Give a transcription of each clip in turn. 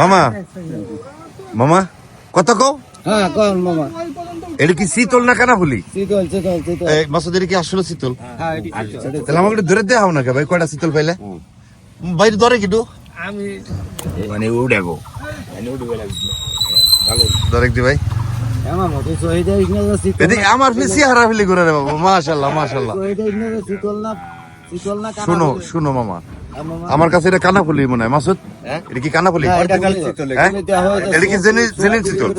মামা মামা কত কও। হ্যাঁ কোন মামা। এটা কি শীতল না কানা ফুলি শীতল শীতল শীতল। এই মাসুদের কি আসলে শীতল? হ্যাঁ তাহলে আমাকে না ভাই কয়টা শীতল পাইলে? বাইরে ধরে কিটু মানে উড়ে গো। ধরে দি ভাই। আমার মতো সহিদা ইগনা শীতল এদিকে আমার ফিসি হারা ফেলি করে রে বাবা মাশাআল্লাহ মাশাআল্লাহ। সহিদা ইগনা শীতল না শীতল না কানা শুনো শুনো মামা। আমার কাছে এটা কানা ফুলি মনে হয়। মাসুদ হ্যাঁ? এটা কি কানা ফুলি হ্যাঁ, এটা খালি শীতল হ্যাঁ? হয় এটা কি জেনে জেনে শীতল?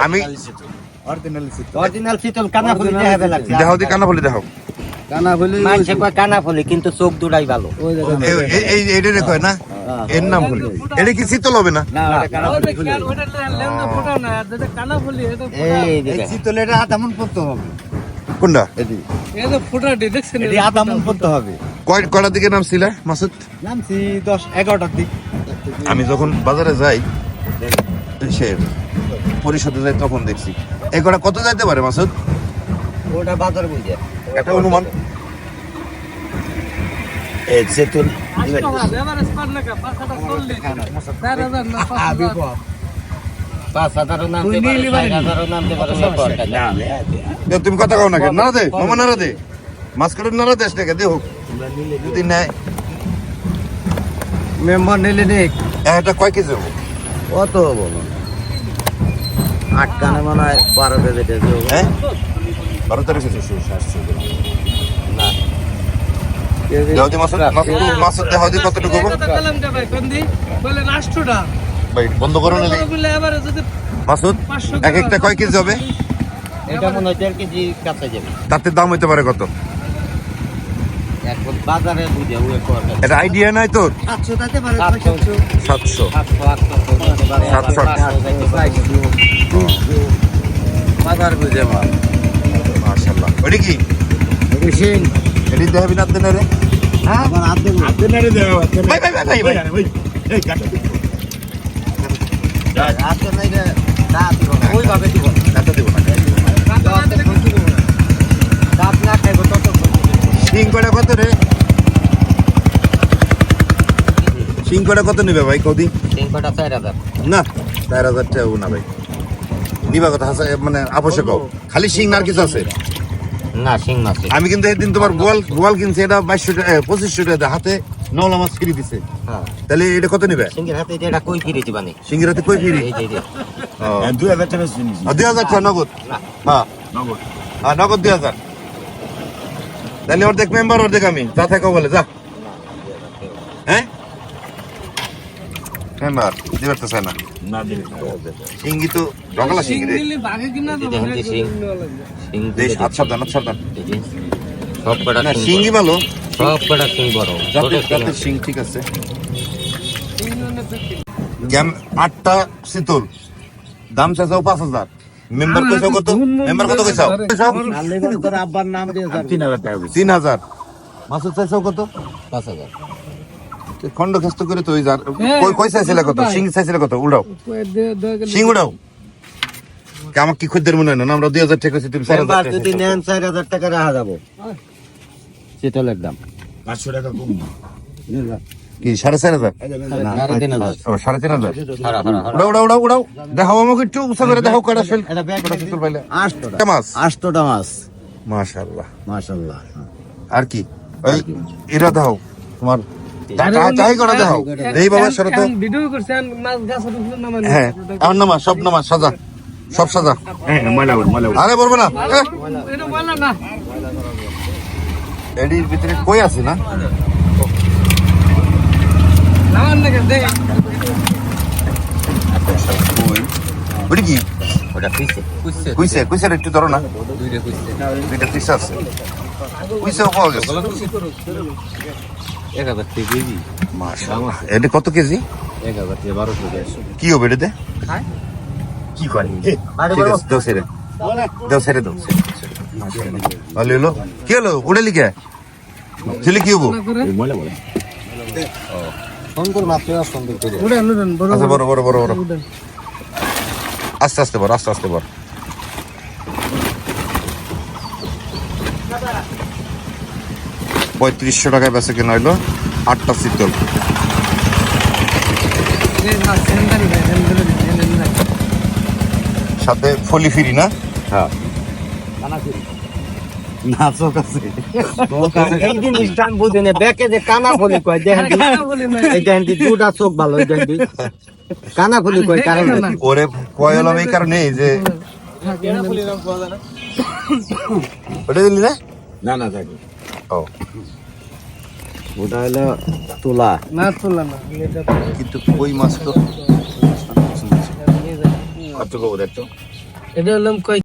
আমি অরিজিনাল লাগছে। দেখাও দি দেখাও। কয় কিন্তু চোখ দুটাই ভালো। এই- রে কয় না। এর নাম ফুলি এটা কি শীতল হবে না? শীতল এটা হাত এমন পড়তে হবে। কোনটা? এটি। এটি হাত এমন পড়তে হবে। কয় কয়টার দিকে নামছিলা মাসুদ? নামছি দশ এগারোটার দিক। আমি যখন বাজারে যাই সে পরিষদে যাই তখন দেখছি। এই কটা কত যাইতে পারে মাসুদ? ওটা বাজার বুঝে একটা অনুমান। তুমি কথা কও না কেন নাড়া দে মামা নাড়া দে। মাছ কাটার নাড়া দেশ টাকা দে হোক যদি নেয়। মেম্বার নিলে নেক এটা কয় কেজি হবে? কত হব আট কানে মনে হয় বারো কেজি হবে। হ্যাঁ? বারো তেরো কেজি না। দেহাদি মাছ মাছ দেহাদি কতটুকু হবে? ভাই বন্ধ করো না মাসুদ এক একটা কয় কেজি হবে? এটা মনে হয় দেড় কেজি কাছে যাবে। তাতে দাম হইতে পারে কত? এখন বাজারে বুঝে ওই করবে এটা আইডিয়া নাই তোর সাতশো তাতে পারে সাতশো। সাতশো সাতশো আটশো হতে পারে, আবার সাতশো। পাঁচশো যাইতে পারে। বাজার বুঝে মাল মাশাআল্লাহ ওইটা কি সিং এটি দেখাবি না দেন রে হ্যাঁ আবার হাত দেবো ভাই ভাই ভাই ভাই ভাই হাত তো নাই রে দিব না ওইভাবে দিব না। কাটা দেবো না দাঁত না খাইবো তত শিং কত রে? শিং কত নেবে ভাই কদি? তিন চার হাজার। না চার হাজার টাকা না ভাই। দিবা কথা মানে আবশ্যক খালি শিং আর কিছু আছে? না শিং মাছ আমি কিন্তু এদিন তোমার গোয়াল গোয়াল কিনছি এটা বাইশশো টাকা পঁচিশশো টাকা হাতে নলা মাছ ফিরি দিছে। হ্যাঁ। তাহলে এটা কত নেবে? সিংহের হাতে এটা কই ফিরে দিবানি শিঙ্গির হাতে কই ফিরি? এই যে এই যে। দুই হাজার টাকা দুই হাজার টাকা নগদ? হ্যাঁ। নগদ হ্যাঁ নগদ দুই হাজার। তাহলে অর্ধেক মেম্বার অর্ধেক আমি। যা থাকো বলে যা। হ্যাঁ? মেম্বার দিবার তো চায় না না। দিলে শিঙ্গি তো রে সাবধান সাবধান। সব কটা না ভালো বড়। সব কটা শিং বড়। জাতের জাতের শিং ঠিক আছে। গ্যাম আটটা শীতল দাম চাইছাও পাঁচ হাজার। মেম্বার কইসাও কত? মেম্বার কত আল্লাহ তোর আব্বার নাম দিয়ে যাবে। তিন হাজার টাকা তিন হাজার? মাসুদ চাইছাও কত? পাঁচ হাজার। খন্ড খেস্ত করে তো ওই যার কই কই চাইছিলে কত? সিং চাইছিলে কত? উড়াও সিং উড়াও। আমার কি খদ্দের মনে হয় না? আমরা দুই হাজার টাকা কইছি, তুমি চার হাজার যদি নেন চার হাজার টাকা রাখা যাব। শীতলের দাম পাঁচশো টাকা কম কি সাড়ে চার হাজার? সাড়ে তিন হাজার। ও সাড়ে তিন হাজার? হারা হারা হারা উড়াও উড়াও উড়াও উড়াও দেখাও আমাকে একটু উৎসাহ করে দেখাও পাইলে। আটশোটা। একটা মাছ? আটশোটা মাছ। মাশাআল্লাহ। মাশাল্লাহ আর কি? ওই এরা দাও তোমার চাই করা এই বাবা সরত। ভিডিও করছেন মাছ গাছ হ্যাঁ আমার নামা সব নামা সাজা। সব সাজা। হ্যাঁ ময়লা আরে বলব না। এডির ভিতরে কই আছে না? ওটা কি? ওটা কুইসে কুইসের একটু ধরো না। দুইটা পিস আছে। কুইসেও পাওয়া গেছে। এক হাজার থেকে কেজি। মাশাআল্লাহ। এটা কত কেজি? এক হাজার থেকে বারোশো দেড়শো কি হবে এটাতে? কি করে? ঠিক আছে দাও সেরে দাও সেরে দাও ভালো হলো। কি হলো? উড়ে লিখে ছেলে কি হব? ময়লা বলে সুন্দর মাছ সুন্দর করে। উড়ান উড়ান বড় আচ্ছা বড়। বড় বড় বড় আস্তে আস্তে বড় আস্তে আস্তে বড়। পঁয়ত্রিশশো টাকায় বেচে কেনা হইল আটটা শীতল। সাথে ফলি ফিরি না? না চোখ আছে এই জিনিসটা আমি বুঝি না ব্যাকে যে কানা ফলি কয় দেখেন এই দেখেন দুটা চোখ ভালো এই দেখেন কানা ফলি কয় কারণ ওরে কয় হলাম এই কারণে যে ওটা দিলি না না না থাকি ও ওটা হলো তুলা না তোলা না কিন্তু কই মাছ তো কত কবো দেখতো এটা হলাম কই